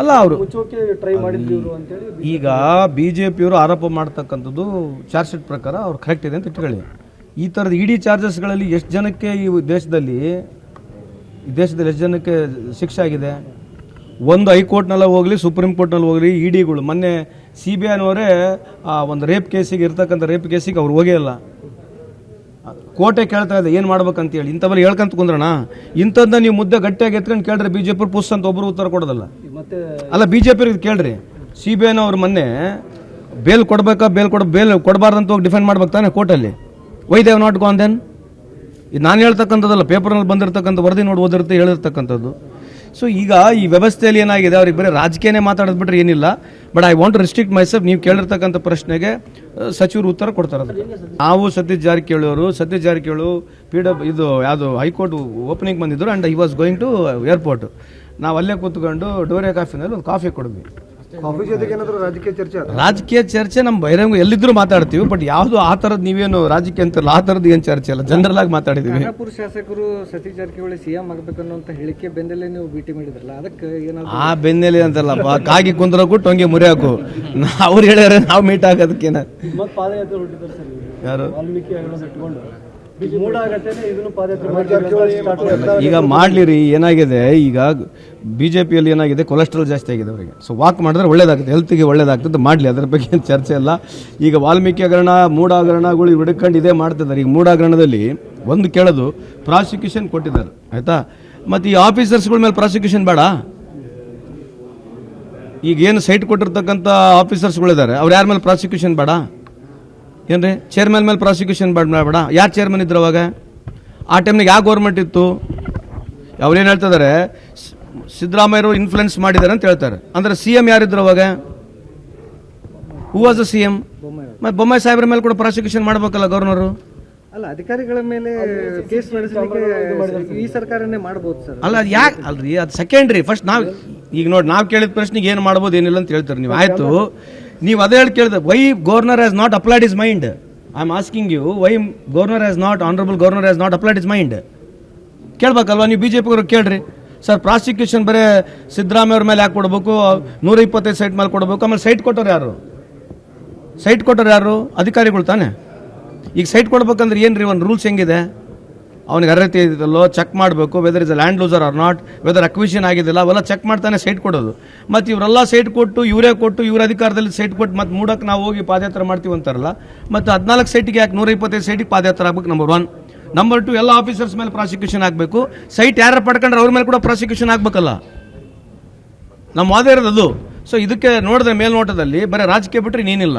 ಅಲ್ಲ ಅವರು. ಟ್ರೈ ಈಗ ಬಿ ಜೆ ಪಿಯವರು ಆರೋಪ ಮಾಡ್ತಕ್ಕಂಥದ್ದು ಚಾರ್ಜ್ ಶೀಟ್ ಪ್ರಕಾರ ಅವ್ರು ಕರೆಕ್ಟ್ ಇದೆ ಅಂತ ಇಟ್ಕೊಳ್ಳಿ. ಈ ಥರದ ಇಡಿ ಚಾರ್ಜಸ್ಗಳಲ್ಲಿ ಎಷ್ಟು ಜನಕ್ಕೆ ಈ ದೇಶದಲ್ಲಿ ದೇಶದಲ್ಲಿ ಎಷ್ಟು ಜನಕ್ಕೆ ಶಿಕ್ಷೆ ಆಗಿದೆ? ಒಂದು ಹೈಕೋರ್ಟ್ನೆಲ್ಲ ಹೋಗಲಿ ಸುಪ್ರೀಂ ಕೋರ್ಟ್ನಲ್ಲಿ ಹೋಗಲಿ ಇಡಿಗಳು ಮೊನ್ನೆ ಸಿ ಬಿ ಐನವರೇ ಒಂದು ರೇಪ್ ಕೇಸಿಗೆ ಇರ್ತಕ್ಕಂಥ ರೇಪ್ ಕೇಸಿಗೆ ಅವ್ರು ಹೋಗೇ ಇಲ್ಲ. ಕೋಟೆ ಕೇಳ್ತಾ ಇದೆ ಏನು ಮಾಡ್ಬೇಕಂತ ಹೇಳಿ ಇಂಥವೆಲ್ಲ ಹೇಳ್ಕಂತ ಕುಂದ್ರಣ? ಇಂಥದ್ದನ್ನ ನೀವು ಮುದ್ದೆ ಗಟ್ಟಿಯಾಗಿ ಎತ್ಕೊಂಡು ಕೇಳಿದ್ರೆ ಬಿ ಜೆ ಪಿ ಪುಸ್ ಅಂತ ಒಬ್ಬರು ಉತ್ತರ ಕೊಡೋದಲ್ಲ. ಅಲ್ಲ ಬಿ ಜೆ ಕೇಳ್ರಿ. ಸಿ ಬಿ ಐನವ್ರು ಮೊನ್ನೆ ಬೇಲ್ ಕೊಡ್ಬೇಕಾ ಬೇಲ್ ಕೊಡ ಬೇಲ್ ಕೊಡಬಾರ್ದಂತ ಹೋಗಿ ಡಿಫೆಂಡ್ ಮಾಡ್ಬೇಕು ತಾನೆ ಕೋರ್ಟಲ್ಲಿ. Why they've not gone then ಇದು ನಾನು ಹೇಳ್ತಕ್ಕಂಥದ್ದಲ್ಲ, ಪೇಪರ್ನಲ್ಲಿ ಬಂದಿರತಕ್ಕಂಥ ವರದಿ ನೋಡಿ ಓದಿರುತ್ತೆ, ಹೇಳಿರ್ತಕ್ಕಂಥದ್ದು. ಸೊ ಈಗ ಈ ವ್ಯವಸ್ಥೆಯಲ್ಲಿ ಏನಾಗಿದೆ, ಅವ್ರಿಗೆ ಬರೀ ರಾಜಕೀಯನೇ ಮಾತಾಡೋದು ಬಿಟ್ರೆ ಏನಿಲ್ಲ. But I want restrict myself ನೀವು ಕೇಳಿರ್ತಕ್ಕಂಥ ಪ್ರಶ್ನೆಗೆ ಸಚಿವರು ಉತ್ತರ ಕೊಡ್ತಾರೆ ನಾವು ಸತೀಶ್ ಜಾರಕಿಹೊಳಿ ಅವರು ಸತೀಶ್ ಜಾರಕಿಹೊಳಿ ಪಿ ಡಬ್ ಇದು ಯಾವುದು ಹೈಕೋರ್ಟ್ ಓಪನಿಂಗ್ ಬಂದಿದ್ದರು and I was going to airport ನಾವು ಅಲ್ಲೇ ಕೂತ್ಕೊಂಡು ಡೋರೆ ಕಾಫಿನಲ್ಲಿ ಒಂದು ಕಾಫಿ ಕೊಡಿದ್ವಿ ಕಾಫಿ ಜೊತೆಗೆ ಏನಾದರೂ ರಾಜಕೀಯ ಚರ್ಚೆ ರಾಜಕೀಯ ಚರ್ಚೆ ನಮ್ಮ ಬಹಿರಂಗ ಎಲ್ಲಿದ್ರು ಮಾತಾಡ್ತೀವಿ ಬಟ್ ಯಾವುದು ಆ ಥರದ್ದು ನೀವೇನು ರಾಜಕೀಯ ಅಂತಾರಲ್ಲ ಆ ಥರದ್ದು ಏನು ಚರ್ಚೆ ಅಲ್ಲ ಜನರಲ್ ಆಗಿ ಮಾತಾಡಿದ್ದೀವಿ ಖಾನಾಪುರ ಶಾಸಕರು ಸತೀಶ್ ಜಾರಕಿಹೊಳಿ ಸಿಎಂ ಅನ್ನುವಂಥ ಹೇಳಿಕೆ ಬೆನ್ನಲ್ಲೇ ನೀವು ಭೇಟಿ ಮಾಡಿದ್ರಲ್ಲ ಅದಕ್ಕೆ ಏನಾದ್ರು ಆ ಬೆನ್ನೆಲೆ ಅಂತಲ್ಲಪ್ಪ ಕಾಗಿ ಕುಂದ್ರಕ್ಕೂ ಟೊಂಗೆ ಮುರಿಯಾಕು ಅವ್ರು ಹೇಳ್ಯಾರ ನಾವು ಮೀಟ್ ಆಗೋದಕ್ಕೇನ? ಸರ್ ಯಾರು? ವಾಲ್ಮೀಕಿ ಇಟ್ಕೊಂಡು. ಈಗ ಮಾಡ್ಲಿರಿ ಏನಾಗಿದೆ? ಈಗ ಬಿ ಜೆ ಪಿಯಲ್ಲಿ ಏನಾಗಿದೆ? ಕೊಲೆಸ್ಟ್ರಾಲ್ ಜಾಸ್ತಿ ಆಗಿದೆ ಅವರಿಗೆ. ಸೊ ವಾಕ್ ಮಾಡಿದ್ರೆ ಒಳ್ಳೇದಾಗುತ್ತೆ ಹೆಲ್ತ್ಗೆ ಒಳ್ಳೇದಾಗ್ತದೆ. ಮಾಡಲಿ ಅದರ ಬಗ್ಗೆ ಏನು ಚರ್ಚೆ ಇಲ್ಲ. ಈಗ ವಾಲ್ಮೀಕಿ ಹಗರಣ ಮೂಢಾಗರಣಗಳು ಹಿಡ್ಕೊಂಡು ಇದೇ ಮಾಡ್ತಿದ್ದಾರೆ. ಈಗ ಮೂಢಾಗರಣದಲ್ಲಿ ಒಂದು ಕೇಳೋದು ಪ್ರಾಸಿಕ್ಯೂಷನ್ ಕೊಟ್ಟಿದ್ದಾರೆ. ಆಯಿತಾ? ಮತ್ತು ಈ ಆಫೀಸರ್ಸ್ಗಳ ಮೇಲೆ ಪ್ರಾಸಿಕ್ಯೂಷನ್ ಬೇಡ. ಈಗ ಏನು ಸೈಟ್ ಕೊಟ್ಟಿರ್ತಕ್ಕಂಥ ಆಫೀಸರ್ಸ್ಗಳಿದ್ದಾರೆ. ಅವ್ರು ಯಾರ ಮೇಲೆ ಪ್ರಾಸಿಕ್ಯೂಷನ್ ಬೇಡ? ಏನ್ರಿ? ಚೇರ್ಮನ್ ಮೇಲೆ ಪ್ರಾಸಿಕ್ಯೂಷನ್ ಬೇಡ ಬೇಡ. ಯಾರು ಚೇರ್ಮನ್ ಇದ್ರು ಅವಾಗ? ಆ ಟೈಮ್ನಾಗ ಯಾವ ಗೌರ್ಮೆಂಟ್ ಇತ್ತು? ಅವ್ರೇನು ಹೇಳ್ತಿದ್ದಾರೆ ಇದಾರೆ ಸಿದ್ದರಾಮಯ್ಯರು ಇನ್ಫ್ಲುಯೆನ್ಸ್ ಮಾಡಿದ್ದಾರೆ ಅಂತ ಹೇಳ್ತಾರೆ. ಅಂದ್ರೆ ಸಿ ಎಂ ಯಾರಿದ್ರು ಅವಾಗ? ಹೂ ವಾಸ್ ಸಿ ಎಂ ಮತ್ತು ಬೊಮ್ಮಾಯಿ ಸಾಹೇಬ್ರ ಮೇಲೆ ಕೂಡ ಪ್ರಾಸಿಕ್ಯೂಷನ್ ಮಾಡಬೇಕಲ್ಲ ಗವರ್ನರು ಅಲ್ಲ ಅಧಿಕಾರಿಗಳ ಮೇಲೆ ಕೇಸ್ ನಡೆಸಲಿಕ್ಕೆ ಈ ಸರ್ಕಾರನೇ ಮಾಡಬಹುದು ಸರ್. ಅಲ್ಲ ಅದು ಯಾಕೆ ಅಲ್ರಿ ಅದು ಸೆಕೆಂಡ್ರಿ ಫಸ್ಟ್ ನಾವು ಈಗ ನೋಡಿ ನಾವು ಕೇಳಿದ ಪ್ರಶ್ನೆಗೆ ಏನು ಮಾಡ್ಬೋದು ಏನಿಲ್ಲ ಅಂತ ಹೇಳ್ತಾರೆ ನೀವು. ಆಯ್ತು. ನೀವು ಅದೇ ಹೇಳಿ ಕೇಳಿದೆ why governor has not applied his mind I am asking you why governor has not honourable governor has not applied his mind ಕೇಳ್ಬೇಕಲ್ವಾ ನೀವು ಬಿ ಜೆ ಪಿಯವರು ಕೇಳ್ರಿ. ಸರ್ ಪ್ರಾಸಿಕ್ಯೂಷನ್ ಬರೇ ಸಿದ್ದರಾಮಯ್ಯ ಅವ್ರ ಮೇಲೆ ಯಾಕೆ ಕೊಡಬೇಕು? ನೂರ ಇಪ್ಪತ್ತೈದು ಸೈಟ್ ಮೇಲೆ ಕೊಡಬೇಕು? ಆಮೇಲೆ ಸೈಟ್ ಕೊಟ್ಟವ್ರು ಯಾರು? ಸೈಟ್ ಕೊಟ್ಟವ್ರು ಯಾರು? ಅಧಿಕಾರಿಗಳು ತಾನೆ? ಈಗ ಸೈಟ್ ಕೊಡ್ಬೇಕಂದ್ರೆ ಏನು ರೀ ಒಂದು ರೂಲ್ಸ್ ಹೆಂಗಿದೆ? ಅವನಿಗೆ ಅರ್ಹತೆ ಇದೆಯಲ್ಲೋ ಚೆಕ್ ಮಾಡಬೇಕು whether is a land loser or not whether acquisition ಆಗಿದ್ದಿಲ್ಲ, ಅವೆಲ್ಲ ಚೆಕ್ ಮಾಡ್ತಾನೆ ಸೈಟ್ ಕೊಡೋದು ಮತ್ತು ಇವರೆಲ್ಲ ಸೈಟ್ ಕೊಟ್ಟು ಇವರೇ ಕೊಟ್ಟು ಇವ್ರ ಅಧಿಕಾರದಲ್ಲಿ ಸೈಟ್ ಕೊಟ್ಟು ಮತ್ತು ಮೂಡಕ್ಕೆ ನಾವು ಹೋಗಿ ಪಾದಯಾತ್ರೆ ಮಾಡ್ತೀವಿ ಅಂತಾರಲ್ಲ, ಮತ್ತು ಹದಿನಾಲ್ಕು ಸೈಟಿಗೆ ಯಾಕೆ ನೂರ ಇಪ್ಪತ್ತೈದು ಸೈಟಿಗೆ ಪಾದಯಾತ್ರೆ ಆಗ್ಬೇಕು? ನಂಬರ್ ಒನ್ ನಂಬರ್ ಟು ಎಲ್ಲ ಆಫೀಸರ್ಸ್ ಮೇಲೆ ಪ್ರಾಸಿಕ್ಯೂಷನ್ ಆಗಬೇಕು. ಸೈಟ್ ಯಾರು ಪಡ್ಕೊಂಡ್ರೆ ಅವ್ರ ಮೇಲೆ ಕೂಡ ಪ್ರಾಸಿಕ್ಯೂಷನ್ ಆಗಬೇಕಲ್ಲ. ನಮ್ಮ ವಾದ ಇರೋದು ಸೊ ಇದಕ್ಕೆ ನೋಡಿದ್ರೆ ಮೇಲ್ನೋಟದಲ್ಲಿ, ಬರೀ ರಾಜಕೀಯ ಬಿಟ್ಟರೆ ನೀನಿಲ್ಲ.